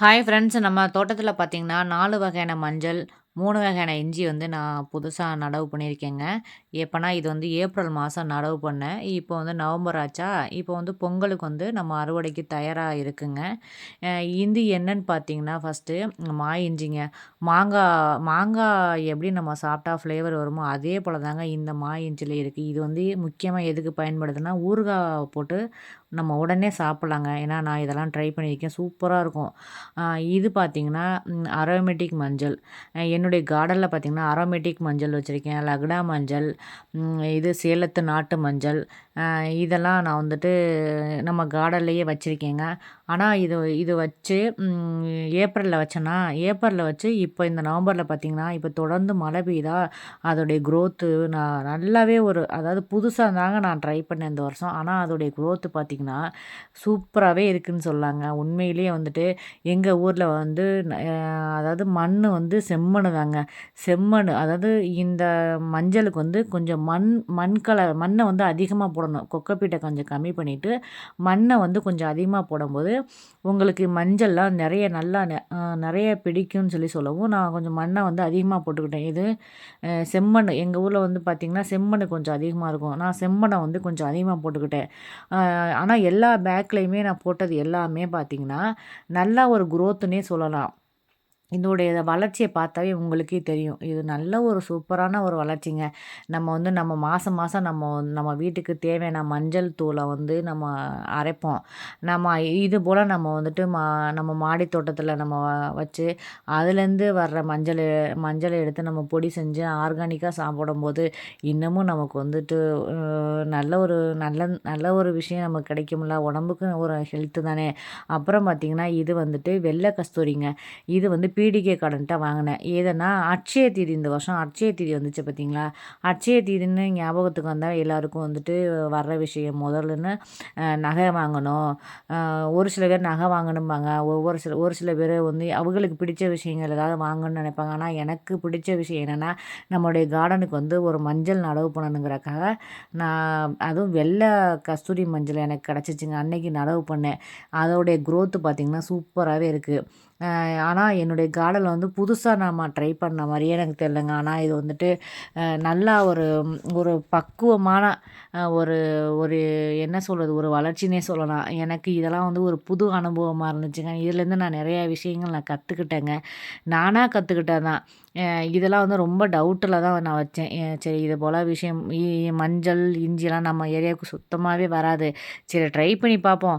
Hi friends நம்ம தோட்டத்தில் பார்த்திங்கன்னா நாலு வகையான மஞ்சள் மூணு வகையான இஞ்சி வந்து நான் புதுசாக நடவு பண்ணியிருக்கேங்க. எப்போனா இது வந்து ஏப்ரல் மாதம் நடவு பண்ணேன் இப்போ வந்து நவம்பர் ஆச்சா? இப்போ வந்து பொங்கலுக்கு வந்து நம்ம அறுவடைக்கு தயாராக இருக்குங்க. இந்தி என்னன்னு பார்த்தீங்கன்னா ஃபஸ்ட்டு மா இஞ்சிங்க. மாங்காய் மாங்காய் எப்படி நம்ம சாப்பிட்டா ஃப்ளேவர் வருமோ அதே போல் தாங்க இந்த மா இஞ்சில் இருக்குது இது வந்து முக்கியமாக எதுக்கு பயன்படுதுன்னா ஊறுகாய் போட்டு நம்ம உடனே சாப்பிட்லாங்க. ஏன்னா நான் இதெல்லாம் ட்ரை பண்ணியிருக்கேன் சூப்பராக இருக்கும். இது பார்த்திங்கன்னா அரோமேட்டிக் மஞ்சள். என்னுடைய கார்டனில் பார்த்திங்கன்னா அரோமேட்டிக் மஞ்சள் வச்சுருக்கேன். லக்டா மஞ்சள் இது சேலத்து நாட்டு மஞ்சள். இதெல்லாம் நான் வந்துட்டு நம்ம கார்டன்லேயே வச்சுருக்கேங்க. ஆனால் இது இது வச்சு ஏப்ரலில் வச்சேன்னா ஏப்ரலில் வச்சு இப்போ இந்த நவம்பரில் பார்த்திங்கன்னா இப்போ தொடர்ந்து மழை பெய்யுதா அதோடைய க்ரோத்து நான் நல்லாவே ஒரு அதாவது புதுசாக தாங்க நான் ட்ரை பண்ணேன் இந்த வருஷம். ஆனால் அதோடைய க்ரோத்து பார்த்திங்கன்னா சூப்பராகவே இருக்குதுன்னு சொல்லாங்க. உண்மையிலேயே வந்துட்டு எங்கள் ஊரில் வந்து அதாவது மண் வந்து செம்மண் தாங்க. செம்மண் அதாவது இந்த மஞ்சளுக்கு வந்து கொஞ்சம் மண் மண் கலர் மண்ணை வந்து அதிகமாக போடணும். கொக்கப்பீட்டை கொஞ்சம் கம்மி பண்ணிவிட்டு மண்ணை வந்து கொஞ்சம் அதிகமாக போடும்போது உங்களுக்கு மஞ்சள்லாம் நிறைய நல்லா நிறைய பிடிக்கும்னு சொல்லி சொல்லவும் நான் கொஞ்சம் மண்ணை வந்து அதிகமாக போட்டுக்கிட்டேன். இது செம்மண். எங்கள் ஊரில் வந்து பார்த்திங்கன்னா செம்மண் கொஞ்சம் அதிகமாக இருக்கும். நான் செம்மண்ணை வந்து கொஞ்சம் அதிகமாக போட்டுக்கிட்டேன். ஆனால் ஆனால் எல்லா பேக்லேயுமே நான் போட்டது எல்லாமே பார்த்திங்கன்னா நல்லா ஒரு குரோத்துன்னே சொல்லலாம். இதோடைய வளர்ச்சியை பார்த்தாவே உங்களுக்கே தெரியும். இது நல்ல ஒரு சூப்பரான ஒரு வளர்ச்சிங்க. நம்ம வந்து நம்ம மாதம் மாதம் நம்ம நம்ம வீட்டுக்கு தேவையான மஞ்சள் தூளை வந்து நம்ம அரைப்போம். நம்ம இது போல் நம்ம வந்துட்டு மா நம்ம மாடி தோட்டத்தில் நம்ம வச்சு அதுலேருந்து வர்ற மஞ்சள் மஞ்சளை எடுத்து நம்ம பொடி செஞ்சு ஆர்கானிக்காக சாப்பிடும்போது இன்னமும் நமக்கு வந்துட்டு நல்ல ஒரு நல்ல நல்ல ஒரு விஷயம் நமக்கு கிடைக்கும்ல. உடம்புக்கு ஒரு ஹெல்த்து தானே. அப்புறம் பார்த்திங்கன்னா இது வந்துட்டு வெள்ளை கஸ்தூரிங்க. இது வந்து பீடிகை கடன்ட்ட வாங்கினேன். ஏதனா அட்சய தீதி இந்த வருஷம் அட்சய தீதி வந்துச்சு பார்த்தீங்களா அட்சய தீதின்னு ஞாபகத்துக்கு வந்தால் எல்லாருக்கும் வந்துட்டு வர்ற விஷயம். முதல்லன்னு நகை வாங்கணும். ஒரு சில பேர் நகை வாங்கணும்பாங்க. ஒவ்வொரு சில ஒரு சில பேர் வந்து அவங்களுக்கு பிடிச்ச விஷயங்கள் ஏதாவது வாங்கணும்னு நினைப்பாங்க. ஆனால் எனக்கு பிடிச்ச விஷயம் என்னென்னா நம்மளுடைய கார்டனுக்கு வந்து ஒரு மஞ்சள் நடவு பண்ணணுங்கிறக்காக நான் அதுவும் வெள்ளை கஸ்தூரி மஞ்சள் எனக்கு கிடச்சிச்சிங்க. அன்னைக்கு நடவு பண்ணேன். அதோடைய க்ரோத்து பார்த்திங்கன்னா சூப்பராகவே இருக்குது ஆனால் என்னுடைய கார்டனில் வந்து புதுசாக நாம் ட்ரை பண்ண மாதிரியே எனக்கு தெரிலங்க ஆனால் இது வந்துட்டு நல்லா ஒரு ஒரு பக்குவமான ஒரு ஒரு என்ன சொல்கிறது ஒரு வளர்ச்சினே சொல்லலாம். எனக்கு இதெல்லாம் வந்து ஒரு புது அனுபவமாக இருந்துச்சுங்க. இதுலேருந்து நான் நிறையா விஷயங்கள் நான் கற்றுக்கிட்டேங்க நானாக கற்றுக்கிட்டேன் தான். இதெல்லாம் வந்து ரொம்ப டவுட்டில் தான் நான் வச்சேன். சரி இது போல் விஷயம் மஞ்சள் இஞ்சிலாம் நம்ம ஏரியாவுக்கு சுத்தமாகவே வராது. சரி ட்ரை பண்ணி பார்ப்போம்.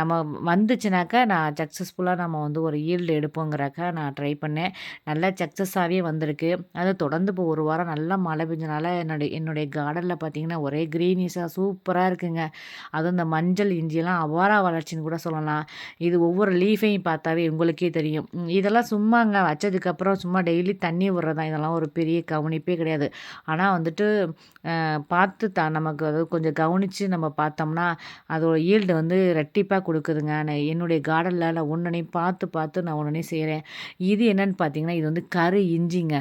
நம்ம வந்துச்சுனாக்கா நான் சக்ஸஸ்ஃபுல்லாக நம்ம வந்து ஒரு ஈல்டு எடுப்போங்கிறக்கா நான் ட்ரை பண்ணேன். நல்லா சக்ஸஸாகவே வந்திருக்கு. அது தொடர்ந்து இப்போ ஒரு வாரம் நல்லா மழை பெஞ்சனால என்னுடைய என்னுடைய கார்டனில் பார்த்தீங்கன்னா ஒரே க்ரீனிஷாக சூப்பராக இருக்குங்க. அதுவும் இந்த மஞ்சள் இஞ்சியெல்லாம் அவாரா வளர்ச்சின்னு கூட சொல்லலாம். இது ஒவ்வொரு லீஃபையும் பார்த்தாவே உங்களுக்கே தெரியும். இதெல்லாம் சும்மாங்க வச்சதுக்கப்புறம் சும்மா டெய்லி தண்ணி விடுறதான் இதெல்லாம் ஒரு பெரிய கவனிப்பே கிடையாது. ஆனால் வந்துட்டு பார்த்து த நமக்கு அது கொஞ்சம் கவனித்து நம்ம பார்த்தோம்னா அதோட ஈல்டு வந்து ரெட்டிப்பாக கொடுக்குதுங்க. என்னுடைய கார்டனில் நான் ஒன்றுனையும் பார்த்து பார்த்து நான் ஒன்றுனே செய்கிறேன் இது என்னென்னு பார்த்தீங்கன்னா இது வந்து கரு இஞ்சிங்க.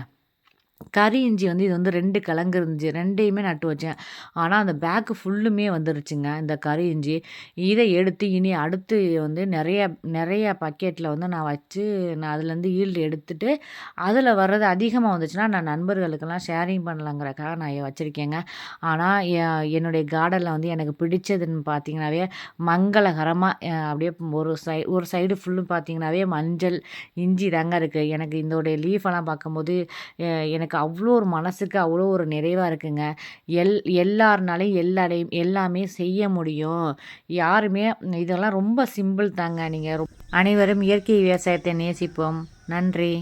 கறி இஞ்சி வந்து இது வந்து ரெண்டு கிழங்கு இருந்துச்சு ரெண்டையுமே நட்டு வச்சேன். ஆனால் அந்த பேக்கு ஃபுல்லுமே வந்துருச்சுங்க இந்த கறி இஞ்சி. இதை எடுத்து இனி அடுத்து வந்து நிறைய நிறைய பக்கெட்டில் வந்து நான் வச்சு நான் அதுலேருந்து ஈல்டு எடுத்துட்டு அதில் வர்றது அதிகமாக வந்துச்சுன்னா நான் நண்பர்களுக்கெல்லாம் ஷேரிங் பண்ணலாங்கிறக்காக நான் வச்சுருக்கேங்க. ஆனால் என்னுடைய கார்டனில் வந்து எனக்கு பிடிச்சதுன்னு பார்த்தீங்கன்னாவே மங்களகரமாக அப்படியே ஒரு சை ஒரு சைடு ஃபுல்லும் பார்த்தீங்கன்னாவே மஞ்சள் இஞ்சி தாங்க இருக்குது எனக்கு இதோடைய லீஃபெல்லாம் பார்க்கும்போது எனக்கு எனக்கு அவ்வளோ ஒரு மனசுக்கு அவ்வளோ ஒரு நிறைவாக இருக்குங்க. எல் எல்லாருனாலையும் எல்லாரையும் எல்லாமே செய்ய முடியும். யாருமே இதெல்லாம் ரொம்ப சிம்பிள் தாங்க. நீங்கள் அனைவரும் இயற்கை விவசாயத்தை நேசிப்போம். நன்றி.